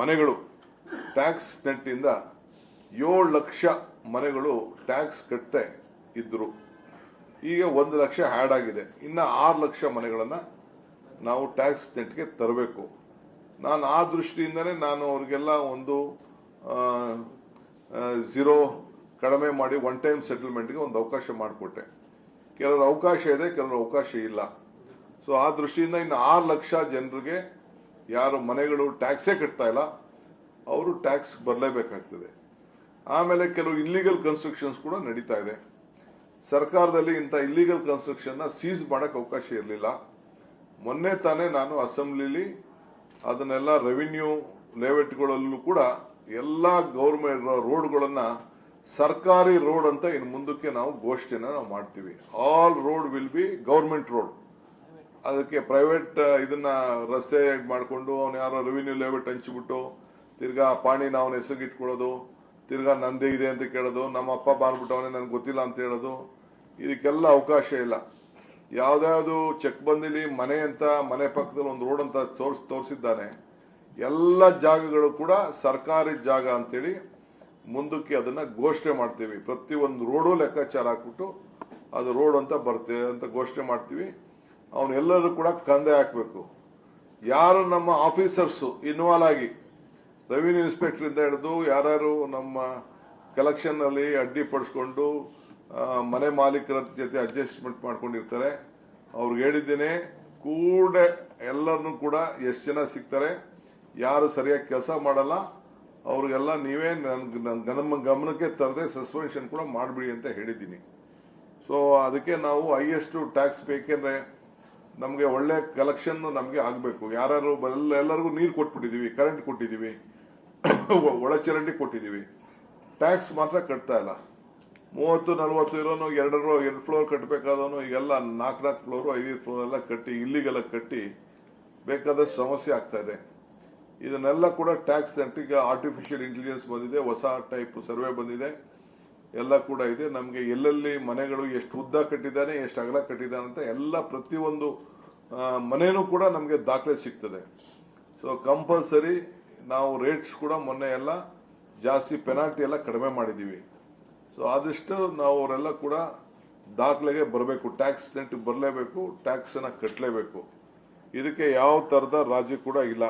ಮನೆಗಳು. ಟ್ಯಾಕ್ಸ್ ನೆಟ್ಟಿಂದ ಏಳು ಲಕ್ಷ ಮನೆಗಳು ಟ್ಯಾಕ್ಸ್ ಕಟ್ಟದೆ ಇದ್ರು. ಈಗ ಒಂದು ಲಕ್ಷ ಹ್ಯಾಡ್ ಆಗಿದೆ. ಇನ್ನು ಆರು ಲಕ್ಷ ಮನೆಗಳನ್ನ ನಾವು ಟ್ಯಾಕ್ಸ್ ನೆಟ್ಗೆ ತರಬೇಕು. ನಾನು ಆ ದೃಷ್ಟಿಯಿಂದನೇ ನಾನು ಅವ್ರಿಗೆಲ್ಲ ಒಂದು ಝೀರೋ ಕಡಿಮೆ ಮಾಡಿ ಒನ್ ಟೈಮ್ ಸೆಟಲ್ಮೆಂಟ್ಗೆ ಒಂದು ಅವಕಾಶ ಮಾಡಿಕೊಟ್ಟೆ. ಕೆಲವರು ಅವಕಾಶ ಇದೆ, ಕೆಲವರು ಅವಕಾಶ ಇಲ್ಲ. ಸೊ ಆ ದೃಷ್ಟಿಯಿಂದ ಇನ್ನು ಆರು ಲಕ್ಷ ಜನರಿಗೆ ಯಾರು ಮನೆಗಳು ಟ್ಯಾಕ್ಸೇ ಕಟ್ತಾ ಇಲ್ಲ, ಅವರು ಟ್ಯಾಕ್ಸ್ ಬರಲೇಬೇಕಾಗ್ತದೆ. ಆಮೇಲೆ ಕೆಲವು ಇಲ್ಲಿಗಲ್ ಕನ್ಸ್ಟ್ರಕ್ಷನ್ಸ್ ಕೂಡ ನಡೀತಾ ಇದೆ. ಸರ್ಕಾರದಲ್ಲಿ ಇಂಥ ಇಲ್ಲಿಗಲ್ ಕನ್ಸ್ಟ್ರಕ್ಷನ್ನ ಸೀಸ್ ಮಾಡಕ್ಕೆ ಅವಕಾಶ ಇರಲಿಲ್ಲ. ಮೊನ್ನೆ ತಾನೇ ನಾನು ಅಸೆಂಬ್ಲಿಲಿ ಅದನ್ನೆಲ್ಲ ರೆವಿನ್ಯೂ ಲೇಔಟ್ಗಳಲ್ಲೂ ಕೂಡ ಎಲ್ಲ ಗೌರ್ಮೆಂಟ್ ರೋಡ್ಗಳನ್ನು ಸರ್ಕಾರಿ ರೋಡ್ ಅಂತ ಇನ್ನು ಮುಂದಕ್ಕೆ ನಾವು ಘೋಷಣೆನ ನಾವು ಮಾಡ್ತೀವಿ. All road will be government road ಅದಕ್ಕೆ ಪ್ರೈವೇಟ್ ಇದನ್ನ ರಸ್ತೆ ಮಾಡಿಕೊಂಡು ಅವನು ಯಾರೋ ರೆವಿನ್ಯೂ ಲೇಔಟ್ ಹಂಚಿಬಿಟ್ಟು ತಿರ್ಗಾ ಪಾಣಿನ ಅವನ ಹೆಸರಿಗೆ ಇಟ್ಕೊಳ್ಳೋದು ತಿರ್ಗಾ ನಂದೇ ಇದೆ ಅಂತ ಕೇಳೋದು, ನಮ್ಮ ಅಪ್ಪ ಬಾರ್ಬಿಟ್ಟವನೇ ನನಗೆ ಗೊತ್ತಿಲ್ಲ ಅಂತ ಹೇಳೋದು, ಇದಕ್ಕೆಲ್ಲ ಅವಕಾಶ ಇಲ್ಲ. ಯಾವ್ದಾವ್ದು ಚೆಕ್ ಬಂದಿಲಿ, ಮನೆ ಅಂತ, ಮನೆ ಪಕ್ಕದಲ್ಲಿ ಒಂದು ರೋಡ್ ಅಂತ ತೋರ್ಸ್, ತೋರಿಸಿದ್ದಾನೆ, ಎಲ್ಲ ಜಾಗಗಳು ಕೂಡ ಸರ್ಕಾರಿ ಜಾಗ ಅಂತೇಳಿ ಮುಂದಕ್ಕೆ ಅದನ್ನ ಘೋಷಣೆ ಮಾಡ್ತೀವಿ. ಪ್ರತಿಯೊಂದು ರೋಡು ಲೆಕ್ಕಾಚಾರ ಹಾಕ್ಬಿಟ್ಟು ಅದು ರೋಡ್ ಅಂತ ಬರ್ತೇವೆ ಅಂತ ಘೋಷಣೆ ಮಾಡ್ತೀವಿ. ಅವನ್ನೆಲ್ಲರೂ ಕೂಡ ಕಂದೆ ಹಾಕಬೇಕು. ಯಾರು ನಮ್ಮ ಆಫೀಸರ್ಸು ಇನ್ವಾಲ್ವ್ ಆಗಿ, ರೆವಿನ್ಯೂ ಇನ್ಸ್ಪೆಕ್ಟರ್ ಇಂದ ಹಿಡಿದು ಯಾರು ನಮ್ಮ ಕಲೆಕ್ಷನ್ ಅಲ್ಲಿ ಅಡ್ಡಿಪಡಿಸ್ಕೊಂಡು ಮನೆ ಮಾಲೀಕರ ಜೊತೆ ಅಡ್ಜಸ್ಟ್ಮೆಂಟ್ ಮಾಡ್ಕೊಂಡಿರ್ತಾರೆ, ಅವ್ರಿಗೆ ಹೇಳಿದ್ದೇನೆ ಕೂಡ ಎಲ್ಲರನ್ನೂ ಕೂಡ ಎಷ್ಟು ಜನ ಸಿಗ್ತಾರೆ, ಯಾರು ಸರಿಯಾಗಿ ಕೆಲಸ ಮಾಡಲ್ಲ, ಅವ್ರಿಗೆಲ್ಲ ನೀವೇ ನನ್ ನಮ್ಮ ಗಮನಕ್ಕೆ ತರದೆ ಸಸ್ಪೆನ್ಷನ್ ಕೂಡ ಮಾಡಿಬಿಡಿ ಅಂತ ಹೇಳಿದ್ದೀನಿ. ಸೊ ಅದಕ್ಕೆ ನಾವು ಹೈಯೆಸ್ಟ್ ಟ್ಯಾಕ್ಸ್ ಬೇಕೆಂದ್ರೆ ನಮಗೆ ಒಳ್ಳೆ ಕಲೆಕ್ಷನ್ ನಮಗೆ ಆಗಬೇಕು. ಯಾರು ಎಲ್ಲರಿಗೂ ನೀರು ಕೊಟ್ಬಿಟ್ಟಿದೀವಿ ಕರೆಂಟ್ ಕೊಟ್ಟಿದ್ದೀವಿ ಒಳಚರಂಡಿ ಕೊಟ್ಟಿದ್ದೀವಿ ಟ್ಯಾಕ್ಸ್ ಮಾತ್ರ ಕಟ್ತಾ ಇಲ್ಲ. ಮೂವತ್ತು, ನಲ್ವತ್ತು ಇರೋನು ಎರಡರು ಎರಡು ಫ್ಲೋರ್ ಕಟ್ಟಬೇಕಾದವನು ಈಗೆಲ್ಲ ನಾಲ್ಕು ನಾಲ್ಕು ಫ್ಲೋರ್ ಐದು ಫ್ಲೋರ್ ಎಲ್ಲ ಕಟ್ಟಿ ಇಲ್ಲಿಗೆಲ್ಲ ಕಟ್ಟಿ ಬೇಕಾದಷ್ಟು ಸಮಸ್ಯೆ ಆಗ್ತಾ ಇದೆ. ಇದನ್ನೆಲ್ಲ ಕೂಡ ಟ್ಯಾಕ್ಸ್ ಈಗ ಆರ್ಟಿಫಿಷಿಯಲ್ ಇಂಟೆಲಿಜೆನ್ಸ್ ಬಂದಿದೆ, ಹೊಸ ಟೈಪ್ ಸರ್ವೆ ಬಂದಿದೆ. ಎಲ್ಲ ಕೂಡ ಇದೆ. ನಮಗೆ ಎಲ್ಲೆಲ್ಲಿ ಮನೆಗಳು ಎಷ್ಟು ಉದ್ದ ಕಟ್ಟಿದ್ದಾನೆ, ಎಷ್ಟು ಅಗಲ ಕಟ್ಟಿದ್ದಾನೆ ಅಂತ ಎಲ್ಲ ಪ್ರತಿಯೊಂದು ಮನೆಯೂ ಕೂಡ ನಮಗೆ ದಾಖಲೆ ಸಿಗ್ತದೆ. ಸೊ ಕಂಪಲ್ಸರಿ ನಾವು ರೇಟ್ಸ್ ಕೂಡ ಮೊನ್ನೆ ಎಲ್ಲ ಜಾಸ್ತಿ ಪೆನಾಲ್ಟಿ ಎಲ್ಲ ಕಡಿಮೆ ಮಾಡಿದ್ದೀವಿ. ಸೊ ಆದಷ್ಟು ನಾವು ಅವರೆಲ್ಲ ಕೂಡ ದಾಖಲೆಗೆ ಬರಬೇಕು. ಟ್ಯಾಕ್ಸ್ ನೆಟ್ ಬರಲೇಬೇಕು ಟ್ಯಾಕ್ಸನ್ನು ಕಟ್ಟಲೇಬೇಕು ಇದಕ್ಕೆ ಯಾವ ಥರದ ರಾಜಿ ಕೂಡ ಇಲ್ಲ.